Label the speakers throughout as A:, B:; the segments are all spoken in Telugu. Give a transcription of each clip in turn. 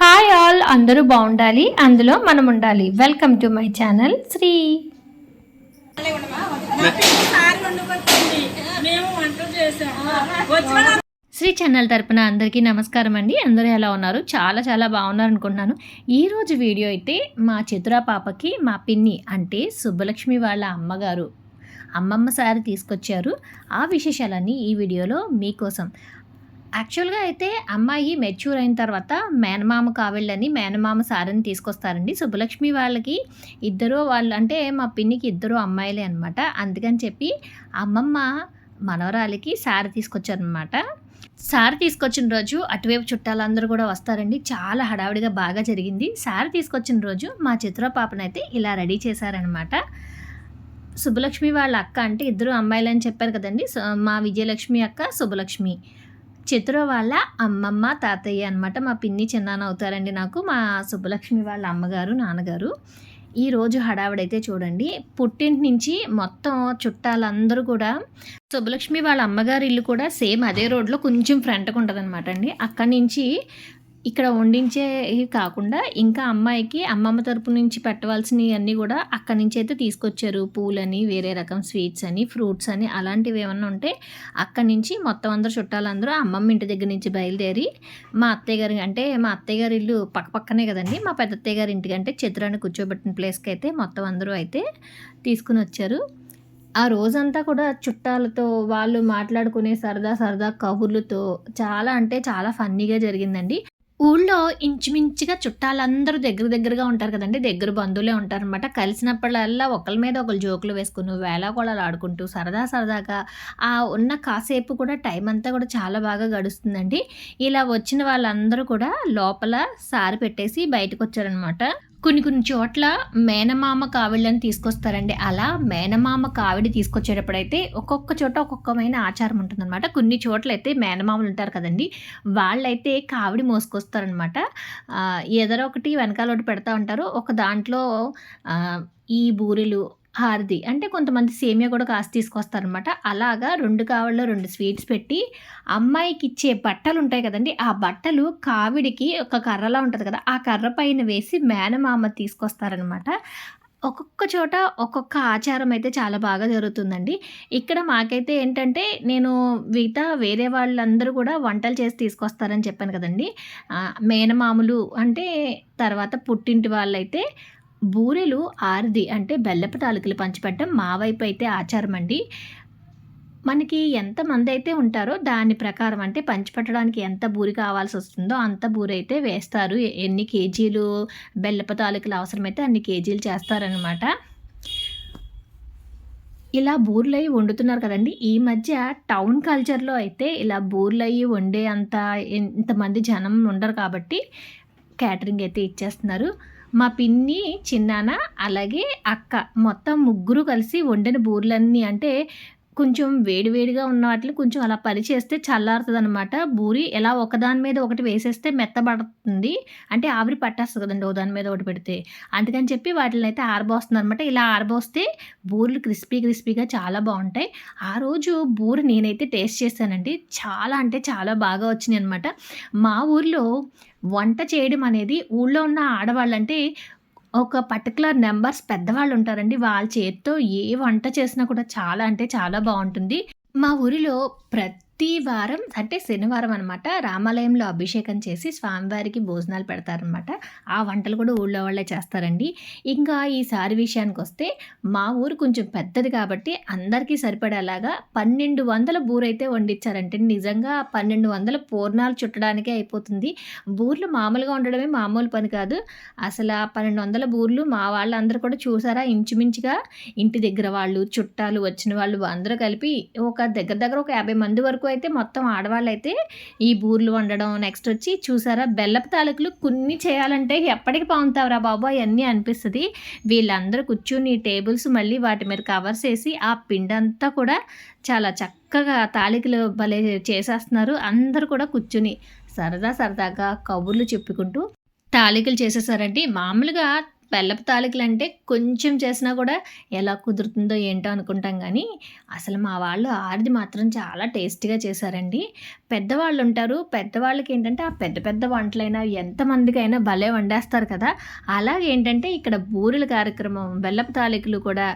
A: హాయ్ ఆల్ అందరూ బాగుండాలి అందులో మనం ఉండాలి. Welcome to my channel Shri. Shri channel తరపున అందరికీ నమస్కారం అండి. అందరూ ఎలా ఉన్నారు? చాలా చాలా బాగున్నారు అనుకుంటున్నాను. ఈరోజు వీడియో అయితే మా చతురా పాపకి మా పిన్ని అంటే సుబ్బలక్ష్మి వాళ్ళ అమ్మగారు అమ్మమ్మ సారి తీసుకొచ్చారు ఆ విశేషాలన్నీ ఈ వీడియోలో మీకోసం. యాక్చువల్గా అయితే అమ్మాయి మెచ్యూర్ అయిన తర్వాత మేనమామ కావళ్ళని మేనమామ సారని తీసుకొస్తారండి. సుబ్బలక్ష్మి వాళ్ళకి ఇద్దరు వాళ్ళు అంటే మా పిన్నికి ఇద్దరు అమ్మాయిలే అనమాట అందుకని చెప్పి అమ్మమ్మ మనవరాలికి సారి తీసుకొచ్చారనమాట సారి తీసుకొచ్చిన రోజు అటువైపు చుట్టాలందరూ కూడా వస్తారండి. చాలా హడావిడిగా బాగా జరిగింది. సారి తీసుకొచ్చిన రోజు మా చిత్ర పాపనైతే ఇలా రెడీ చేశారనమాట సుబ్బలక్ష్మి వాళ్ళ అక్క అంటే ఇద్దరు అమ్మాయిలు అని చెప్పారు కదండి. సో మా విజయలక్ష్మి అక్క సుబ్బలక్ష్మి. చిత్ర వాళ్ళ అమ్మమ్మ తాతయ్య అనమాట మా పిన్ని చిన్నాన్న అవుతారండి నాకు. మా సుబ్బలక్ష్మి వాళ్ళ అమ్మగారు నాన్నగారు. ఈరోజు హడావిడైతే చూడండి. పుట్టింటి నుంచి మొత్తం చుట్టాలందరూ కూడా సుబ్బలక్ష్మి వాళ్ళ అమ్మగారి ఇల్లు కూడా సేమ్ అదే రోడ్లో కొంచెం ఫ్రంట్కి ఉంటుంది అనమాట అండి. అక్కడి నుంచి ఇక్కడ వండించే కాకుండా ఇంకా అమ్మాయికి అమ్మమ్మ తరపు నుంచి పెట్టవలసినవి అన్నీ కూడా అక్కడి నుంచి అయితే తీసుకొచ్చారు. పూలని వేరే రకం స్వీట్స్ అని ఫ్రూట్స్ అని అలాంటివి ఏమన్నా ఉంటే అక్కడి నుంచి మొత్తం అందరూ చుట్టాలందరూ అమ్మమ్మ ఇంటి దగ్గర నుంచి బయలుదేరి మా అత్తయ్య గారి అంటే మా అత్తయ్య గారి ఇల్లు పక్క పక్కనే కదండి. మా పెద్ద అత్తయ్య గారి ఇంటికి అంటే చిత్రాన్ని కూర్చోబెట్టిన ప్లేస్కి అయితే మొత్తం అందరూ అయితే తీసుకుని వచ్చారు. ఆ రోజంతా కూడా చుట్టాలతో వాళ్ళు మాట్లాడుకునే సరదా సరదా కబుర్లతో చాలా అంటే చాలా ఫన్నీగా జరిగిందండి. ఊళ్ళో ఇంచుమించుగా చుట్టాలందరూ దగ్గర దగ్గరగా ఉంటారు కదండి. దగ్గర బంధువులే ఉంటారు అనమాట కలిసినప్పుడల్లా ఒకరి మీద ఒకరు జోకులు వేసుకుని వేళాకోళాలు ఆడుకుంటూ సరదా సరదాగా ఆ ఉన్న కాసేపు కూడా టైం అంతా కూడా చాలా బాగా గడుస్తుందండి. ఇలా వచ్చిన వాళ్ళందరూ కూడా లోపల సారి పెట్టేసి బయటకు వచ్చారనమాట కొన్ని కొన్ని చోట్ల మేనమామ కావిళ్ళని తీసుకొస్తారండి. అలా మేనమామ కావిడి తీసుకొచ్చేటప్పుడైతే ఒక్కొక్క చోట ఒక్కొక్కమైన ఆచారం ఉంటుందన్నమాట. కొన్ని చోట్ల అయితే మేనమామలు ఉంటారు కదండి. వాళ్ళైతే కావిడి మోసుకొస్తారనమాట ఎదరొకటి ఒకటి వెనకాల ఒకటి పెడతా ఉంటారు. ఒక దాంట్లో ఈ బూరెలు హారతి అంటే కొంతమంది సేమియా కూడా కాస్త తీసుకొస్తారనమాట. అలాగా రెండు కావల్లో రెండు స్వీట్స్ పెట్టి అమ్మాయికి ఇచ్చే బట్టలు ఉంటాయి కదండి ఆ బట్టలు కావిడికి ఒక కర్రలా ఉంటుంది కదా ఆ కర్ర పైన వేసి మేనమామ తీసుకొస్తారనమాట. ఒక్కొక్క చోట ఒక్కొక్క ఆచారం అయితే చాలా బాగా జరుగుతుందండి. ఇక్కడ మాకైతే ఏంటంటే నేను మిగతా వేరే వాళ్ళందరూ కూడా వంటలు చేసి తీసుకొస్తారని చెప్పాను కదండి. మేనమామలు అంటే తర్వాత పుట్టింటి వాళ్ళైతే బూరెలు ఆరిది అంటే బెల్లపు తాలూకులు పంచిపెట్టడం మా వైపు అయితే ఆచారం అండి మనకి ఎంతమంది అయితే ఉంటారో దాని ప్రకారం అంటే పంచిపెట్టడానికి ఎంత బూరి కావాల్సి వస్తుందో అంత బూరి అయితే వేస్తారు. ఎన్ని కేజీలు బెల్లపు తాలూకులు అవసరమైతే అన్ని కేజీలు చేస్తారనమాట ఇలా బూర్లు అయ్యి వండుతున్నారు కదండి. ఈ మధ్య టౌన్ కల్చర్లో అయితే ఇలా బూర్లు అయ్యి వండే అంత ఇంతమంది జనం ఉండరు కాబట్టి క్యాటరింగ్ అయితే ఇచ్చేస్తున్నారు. మా పిన్ని చిన్నాన్న అలాగే అక్క మొత్తం ముగ్గురు కలిసి వండిన బూరెలన్నీ అంటే కొంచెం వేడివేడిగా ఉన్న వాటిని కొంచెం అలా పరిచేస్తే చల్లారుతుంది అనమాట బూరి ఎలా ఒకదాని మీద ఒకటి వేసేస్తే మెత్తబడుతుంది. అంటే ఆవిరి పట్టేస్తుంది కదండి ఓ దాని మీద ఒకటి పెడితే. అందుకని చెప్పి వాటిని అయితే ఆరబోస్తుంది అనమాట ఇలా ఆరబోస్తే బూరెలు క్రిస్పీ క్రిస్పీగా చాలా బాగుంటాయి. ఆ రోజు బూరి నేనైతే టేస్ట్ చేశానండి. చాలా అంటే చాలా బాగా వచ్చినాయి అనమాట మా ఊర్లో వంట చేయడం అనేది ఊళ్ళో ఉన్న ఆడవాళ్ళంటే ఒక పర్టికులర్ నెంబర్స్ పెద్దవాళ్ళు ఉంటారండి వాళ్ళ చేతితో ఏ వంట చేసినా కూడా చాలా అంటే చాలా బాగుంటుంది. మా ఊరిలో ప్రతి ప్రతి వారం అంటే శనివారం అనమాట రామాలయంలో అభిషేకం చేసి స్వామివారికి భోజనాలు పెడతారనమాట ఆ వంటలు కూడా ఊళ్ళో వాళ్ళే చేస్తారండి. ఇంకా ఈసారి విషయానికి వస్తే మా ఊరు కొంచెం పెద్దది కాబట్టి అందరికీ సరిపడేలాగా పన్నెండు వందల బూరైతే వండించారంటే నిజంగా పన్నెండు వందల పూర్ణాలు చుట్టడానికే అయిపోతుంది. బూర్లు మామూలుగా ఉండడమే మామూలు పని కాదు. అసలు ఆ పన్నెండు వందల బూర్లు మా వాళ్ళందరూ కూడా చూసారా? ఇంచుమించుగా ఇంటి దగ్గర వాళ్ళు చుట్టాలు వచ్చిన వాళ్ళు అందరూ కలిపి ఒక దగ్గర దగ్గర ఒక యాభై మంది వరకు అయితే మొత్తం ఆడవాళ్ళు అయితే ఈ బూర్లు వండడం నెక్స్ట్ వచ్చి చూసారా బెల్లపు తాలూకులు కొన్ని చేయాలంటే ఎప్పటికి పాముతావురా బాబు అవన్నీ అనిపిస్తుంది. వీళ్ళందరూ కూర్చుని టేబుల్స్ మళ్ళీ వాటి మీద కవర్స్ వేసి ఆ పిండంతా కూడా చాలా చక్కగా తాలికలు భలే చేసేస్తున్నారు. అందరూ కూడా కూర్చుని సరదా సరదాగా కబుర్లు చెప్పుకుంటూ తాలికలు చేసేసారండి. మామూలుగా బెల్లపు తాలికలు అంటే కొంచెం చేసినా కూడా ఎలా కుదురుతుందో ఏంటో అనుకుంటాం కానీ అసలు మా వాళ్ళు ఆరిది మాత్రం చాలా టేస్టీగా చేశారండి. పెద్దవాళ్ళు ఉంటారు పెద్దవాళ్ళకి ఏంటంటే ఆ పెద్ద పెద్ద వంటలైనా ఎంతమందికైనా భలే వండేస్తారు కదా. అలాగే ఏంటంటే ఇక్కడ బూరెల కార్యక్రమం బెల్లపు తాలికలు కూడా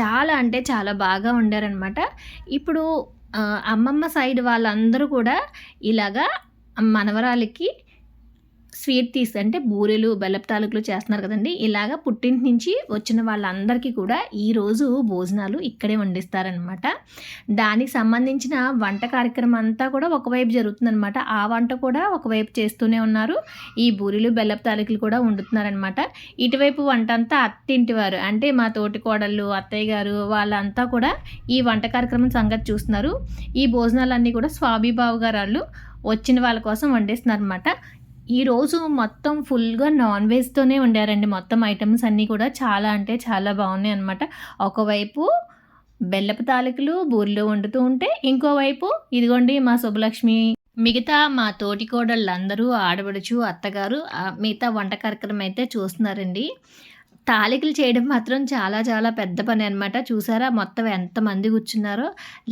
A: చాలా అంటే చాలా బాగా వండారనమాట. ఇప్పుడు అమ్మమ్మ సైడ్ వాళ్ళందరూ కూడా ఇలాగా మనవరాలికి స్వీట్ తీసి అంటే బూరెలు బెల్లపు తాలూకులు చేస్తున్నారు కదండి. ఇలాగ పుట్టింటి నుంచి వచ్చిన వాళ్ళందరికీ కూడా ఈరోజు భోజనాలు ఇక్కడే వండిస్తారనమాట దానికి సంబంధించిన వంట కార్యక్రమం అంతా కూడా ఒకవైపు జరుగుతుందనమాట ఆ వంట కూడా ఒకవైపు చేస్తూనే ఉన్నారు. ఈ బూరెలు బెల్లపు తాలూకులు కూడా వండుతున్నారనమాట ఇటువైపు వంట అంతా అత్తింటి వారు అంటే మా తోటి కోడళ్ళు అత్తయ్య గారు వాళ్ళంతా కూడా ఈ వంట కార్యక్రమం సంగతి చూస్తున్నారు. ఈ భోజనాలన్నీ కూడా స్వామిబాబు గారు వాళ్ళు వచ్చిన వాళ్ళ కోసం వండేస్తున్నారు అనమాట ఈరోజు మొత్తం ఫుల్గా నాన్ వెజ్తోనే వండారండి. మొత్తం ఐటమ్స్ అన్నీ కూడా చాలా అంటే చాలా బాగున్నాయి అనమాట ఒకవైపు బెల్లపు తాలికలు బూరెలు వండుతూ ఉంటే ఇంకోవైపు ఇదిగోండి మా శుభలక్ష్మి మిగతా మా తోటి కోడళ్ళందరూ ఆడబడుచు అత్తగారు మిగతా వంట కార్యక్రమం అయితే చూస్తున్నారండి. తాలికలు చేయడం మాత్రం చాలా చాలా పెద్ద పని అనమాట చూసారా మొత్తం ఎంతమంది కూర్చున్నారో.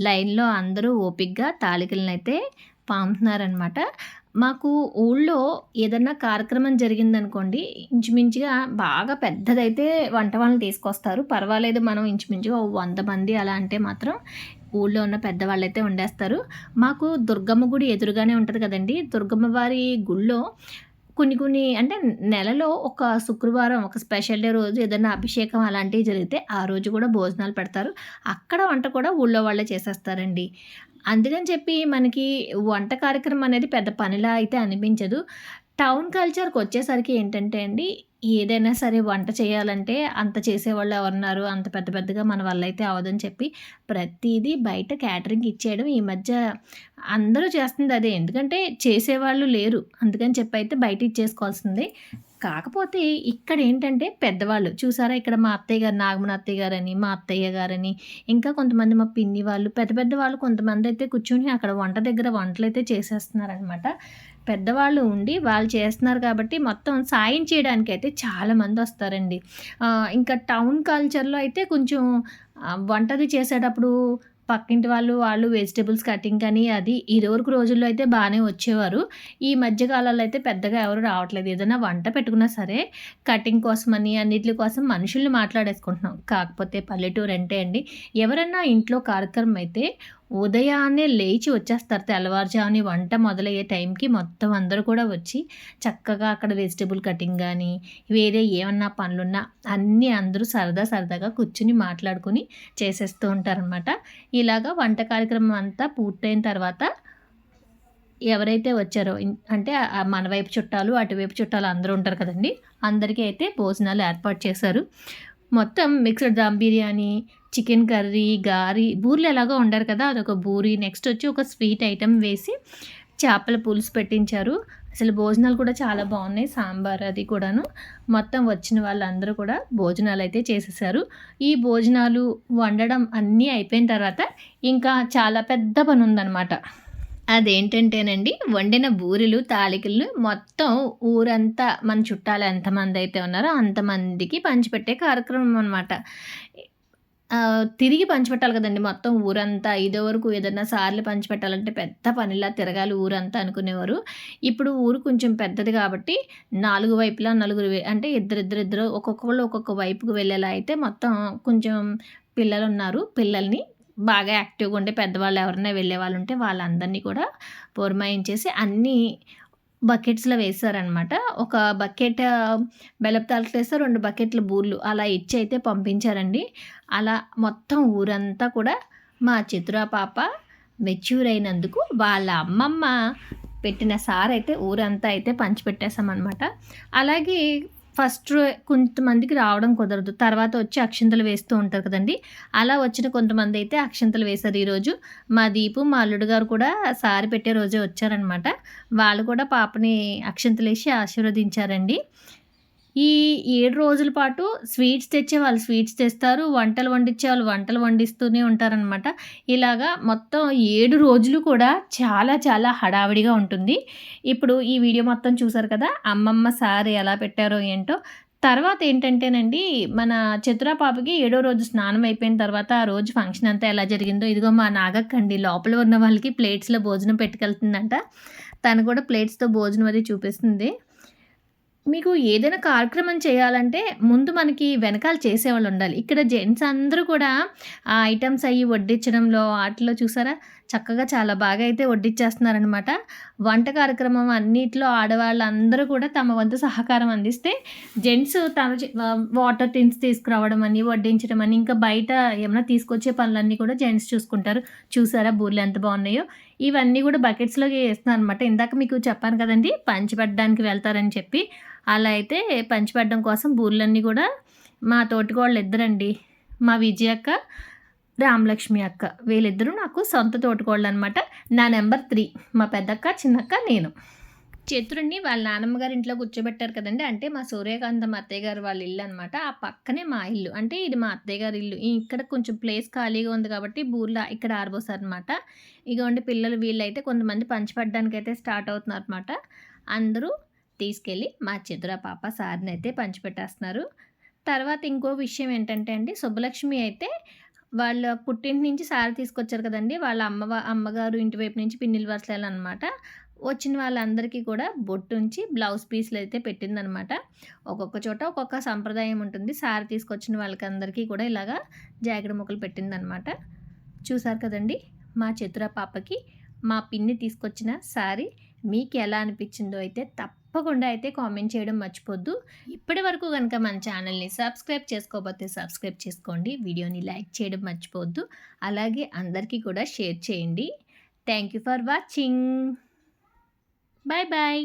A: లైన్లో అందరూ ఓపిక్గా తాలికలను అయితే పాముతున్నారనమాట మాకు ఊళ్ళో ఏదన్నా కార్యక్రమం జరిగిందనుకోండి ఇంచుమించుగా బాగా పెద్దదైతే వంట వాళ్ళని తీసుకొస్తారు. పర్వాలేదు మనం ఇంచుమించుగా వంద మంది అలా అంటే మాత్రం ఊళ్ళో ఉన్న పెద్దవాళ్ళు అయితే వండేస్తారు. మాకు దుర్గమ్మ గుడి ఎదురుగానే ఉంటుంది కదండి. దుర్గమ్మ వారి గుళ్ళో కొన్ని కొన్ని అంటే నెలలో ఒక శుక్రవారం ఒక స్పెషల్ డే రోజు ఏదైనా అభిషేకం అలాంటివి జరిగితే ఆ రోజు కూడా భోజనాలు పెడతారు. అక్కడ వంట కూడా ఊళ్ళో వాళ్ళే చేసేస్తారండి. అందుకని చెప్పి మనకి వంట కార్యక్రమం అనేది పెద్ద పనిలా అయితే అనిపించదు. టౌన్ కల్చర్కి వచ్చేసరికి ఏంటంటే అండి ఏదైనా సరే వంట చేయాలంటే అంత చేసేవాళ్ళు ఎవరున్నారు? అంత పెద్ద పెద్దగా మన వల్ల అయితే అవదని చెప్పి ప్రతిదీ బయట క్యాటరింగ్ ఇచ్చేయడం ఈ మధ్య అందరూ చేస్తుంది అదే. ఎందుకంటే చేసేవాళ్ళు లేరు. అందుకని చెప్పి అయితే బయట ఇచ్చేసుకోవాల్సింది. కాకపోతే ఇక్కడ ఏంటంటే పెద్దవాళ్ళు చూసారా ఇక్కడ మా అత్తయ్య గారు నాగమన అత్తయ్య గారని మా అత్తయ్య గారని ఇంకా కొంతమంది మా పిన్ని వాళ్ళు పెద్ద పెద్ద వాళ్ళు కొంతమంది అయితే కూర్చొని అక్కడ వంట దగ్గర వంటలు అయితే చేసేస్తున్నారనమాట పెద్దవాళ్ళు ఉండి వాళ్ళు చేస్తున్నారు కాబట్టి మొత్తం సాయం చేయడానికి అయితే చాలామంది వస్తారండి. ఇంకా టౌన్ కల్చర్లో అయితే కొంచెం వంటది చేసేటప్పుడు పక్కింటి వాళ్ళు వాళ్ళు వెజిటేబుల్స్ కటింగ్ కానీ అది ఇదివరకు రోజుల్లో అయితే బాగానే వచ్చేవారు. ఈ మధ్యకాలంలో అయితే పెద్దగా ఎవరు రావట్లేదు. ఏదైనా వంట పెట్టుకున్నా సరే కటింగ్ కోసమని అన్నిటి కోసం మనుషుల్ని మాట్లాడేసుకుంటున్నాం. కాకపోతే పల్లెటూరు అంటే అండి ఎవరన్నా ఇంట్లో కార్యక్రమం అయితే ఉదయాన్నే లేచి వచ్చేస్తారు. తెల్లవారుజాముని వంట మొదలయ్యే టైంకి మొత్తం అందరూ కూడా వచ్చి చక్కగా అక్కడ వెజిటేబుల్ కటింగ్ కానీ వేరే ఏమన్నా పనులున్నా అన్నీ అందరూ సరదా సరదాగా కూర్చుని మాట్లాడుకుని చేసేస్తూ ఉంటారనమాట ఇలాగా వంట కార్యక్రమం అంతా పూర్తయిన తర్వాత ఎవరైతే వచ్చారో అంటే మన వైపు చుట్టాలు అటువైపు చుట్టాలు అందరూ ఉంటారు కదండి. అందరికీ అయితే భోజనాలు ఏర్పాటు చేశారు. మొత్తం mixed dum biryani chicken curry గారి బూరెలు ఎలాగో ఉండరు కదా అదొక బూరి. నెక్స్ట్ వచ్చి ఒక స్వీట్ ఐటెం వేసి చేపల పులుసు పెట్టించారు. అసలు భోజనాలు కూడా చాలా బాగున్నాయి సాంబార్ అది కూడాను. మొత్తం వచ్చిన వాళ్ళందరూ కూడా భోజనాలు అయితే చేసేసారు. ఈ భోజనాలు వండడం అన్నీ అయిపోయిన తర్వాత ఇంకా చాలా పెద్ద పని ఉందన్నమాట. అదేంటంటేనండి వండిన బూరెలు తాలికలను మొత్తం ఊరంతా మన చుట్టాలు ఎంతమంది అయితే ఉన్నారో అంతమందికి పంచిపెట్టే కార్యక్రమం అనమాట తిరిగి పంచిపెట్టాలి కదండి మొత్తం ఊరంతా. ఇదే వరకు ఏదైనా సార్లు పంచిపెట్టాలంటే పెద్ద పనిలా తిరగాలి ఊరంతా అనుకునేవారు. ఇప్పుడు ఊరు కొంచెం పెద్దది కాబట్టి నాలుగు వైపులా నలుగురు అంటే ఇద్దరిద్దరిద్దరు ఒక్కొక్కళ్ళు ఒక్కొక్క వైపుకు వెళ్ళేలా అయితే మొత్తం కొంచెం పిల్లలు ఉన్నారు పిల్లల్ని బాగా యాక్టివ్గా ఉండే పెద్దవాళ్ళు ఎవరైనా వెళ్ళే వాళ్ళు ఉంటే వాళ్ళందరినీ కూడా పురమాయించేసి అన్నీ బకెట్స్లో వేశారనమాట ఒక బకెట్ బెల్లపు తాలకులు వేస్తే రెండు బకెట్ల బూర్లు అలా ఇచ్చి అయితే పంపించారండి. అలా మొత్తం ఊరంతా కూడా మా చిత్రా పాప మెచ్యూర్ అయినందుకు వాళ్ళ అమ్మమ్మ పెట్టిన సార్ అయితే ఊరంతా అయితే పంచిపెట్టేసామన్నమాట అలాగే ఫస్ట్ కొంతమందికి రావడం కుదరదు. తర్వాత వచ్చి అక్షంతలు వేస్తూ ఉంటారు కదండి. అలా వచ్చిన కొంతమంది అయితే అక్షంతలు వేశారు ఈరోజు. మా దీపు మా అల్లుడు గారు కూడా సారి పెట్టే రోజే వచ్చారనమాట వాళ్ళు కూడా పాపని అక్షంతలు వేసి ఆశీర్వదించారండి. ఈ ఏడు రోజుల పాటు స్వీట్స్ తెచ్చే వాళ్ళు స్వీట్స్ తెస్తారు వంటలు వండించే వాళ్ళు వంటలు వండిస్తూనే ఉంటారనమాట ఇలాగా మొత్తం ఏడు రోజులు కూడా చాలా చాలా హడావిడిగా ఉంటుంది. ఇప్పుడు ఈ వీడియో మొత్తం చూసారు కదా అమ్మమ్మ సారి ఎలా పెట్టారో ఏంటో. తర్వాత ఏంటంటేనండి మన చిత్ర పాపకి ఏడో రోజు స్నానం అయిపోయిన తర్వాత ఆ రోజు ఫంక్షన్ అంతా ఎలా జరిగిందో ఇదిగో మా నాగక్కండి లోపల ఉన్న వాళ్ళకి ప్లేట్స్లో భోజనం పెట్టుకెళ్తుందంట. తను కూడా ప్లేట్స్తో భోజనం అది చూపిస్తుంది. మీకు ఏదైనా కార్యక్రమం చేయాలంటే ముందు మనకి వెనకాల చేసేవాళ్ళు ఉండాలి. ఇక్కడ జెంట్స్ అందరూ కూడా ఆ ఐటమ్స్ అవి వడ్డించడంలో వాటిలో చూసారా? చక్కగా చాలా బాగా అయితే వడ్డించేస్తున్నారనమాట వంట కార్యక్రమం అన్నిట్లో ఆడవాళ్ళందరూ కూడా తమ వంతు సహకారం అందిస్తే జెంట్స్ తమ వాటర్ టిన్స్ తీసుకురావడం అని వడ్డించడం అని ఇంకా బయట ఏమైనా తీసుకొచ్చే పనులన్నీ కూడా జెంట్స్ చూసుకుంటారు. చూసారా బూర్లు ఎంత బాగున్నాయో? ఇవన్నీ కూడా బకెట్స్లోకి వేస్తున్నారు అనమాట ఇందాక మీకు చెప్పాను కదండి పంచిపెట్టడానికి వెళ్తారని చెప్పి. అలా అయితే పంచిపెట్టడం కోసం బూర్లన్నీ కూడా మా తోటికోళ్ళు ఇద్దరండి మా విజయక్క రామలక్ష్మి అక్క. వీళ్ళిద్దరూ నాకు సొంత తోటికోళ్ళు అనమాట నా నెంబర్ త్రీ. మా పెద్దక్క చిన్నక్క నేను. చతురుణ్ణి వాళ్ళ నానమ్మ గారి ఇంట్లో కూర్చోబెట్టారు కదండి. అంటే మా సూర్యకాంతం అత్తయ్య గారు వాళ్ళ ఇల్లు అనమాట. ఆ పక్కనే మా ఇల్లు. అంటే ఇది మా అత్తయ్య గారి ఇల్లు. ఇక్కడ కొంచెం ప్లేస్ ఖాళీగా ఉంది కాబట్టి బూర్లా ఇక్కడ ఆరబోసారు అనమాట. ఇగోండి పిల్లలు వీళ్ళైతే కొంతమంది పంచిపెట్టడానికి అయితే స్టార్ట్ అవుతున్నారు అనమాట అందరూ తీసుకెళ్ళి మా చిత్ర పాప సారిని అయితే పంచిపెట్టేస్తున్నారు. తర్వాత ఇంకో విషయం ఏంటంటే అండి సుబ్బలక్ష్మి అయితే వాళ్ళ పుట్టింటి నుంచి సారి తీసుకొచ్చారు కదండి వాళ్ళ అమ్మ అమ్మగారు ఇంటి వైపు నుంచి పిన్నిల వరసలు అనమాట వచ్చిన వాళ్ళందరికీ కూడా బొట్టు ఉంచి బ్లౌజ్ పీస్లు అయితే పెట్టిందనమాట. ఒక్కొక్క చోట ఒక్కొక్క సంప్రదాయం ఉంటుంది. సారి తీసుకొచ్చిన వాళ్ళకందరికీ కూడా ఇలాగా జాకెట్ ముక్కలు పెట్టిందనమాట. చూసారు కదండి మా చిత్ర పాపకి మా పిన్ని తీసుకొచ్చిన సారీ మీకు ఎలా అనిపించిందో అయితే తప్ప తప్పకుండా అయితే కామెంట్ చేయడం మర్చిపోద్దు. ఇప్పటి వరకు కనుక మన ఛానల్ని సబ్స్క్రైబ్ చేసుకోకపోతే సబ్స్క్రైబ్ చేసుకోండి. వీడియోని లైక్ చేయడం మర్చిపోవద్దు అలాగే అందరికీ కూడా షేర్ చేయండి. Thank you for watching. Bye bye.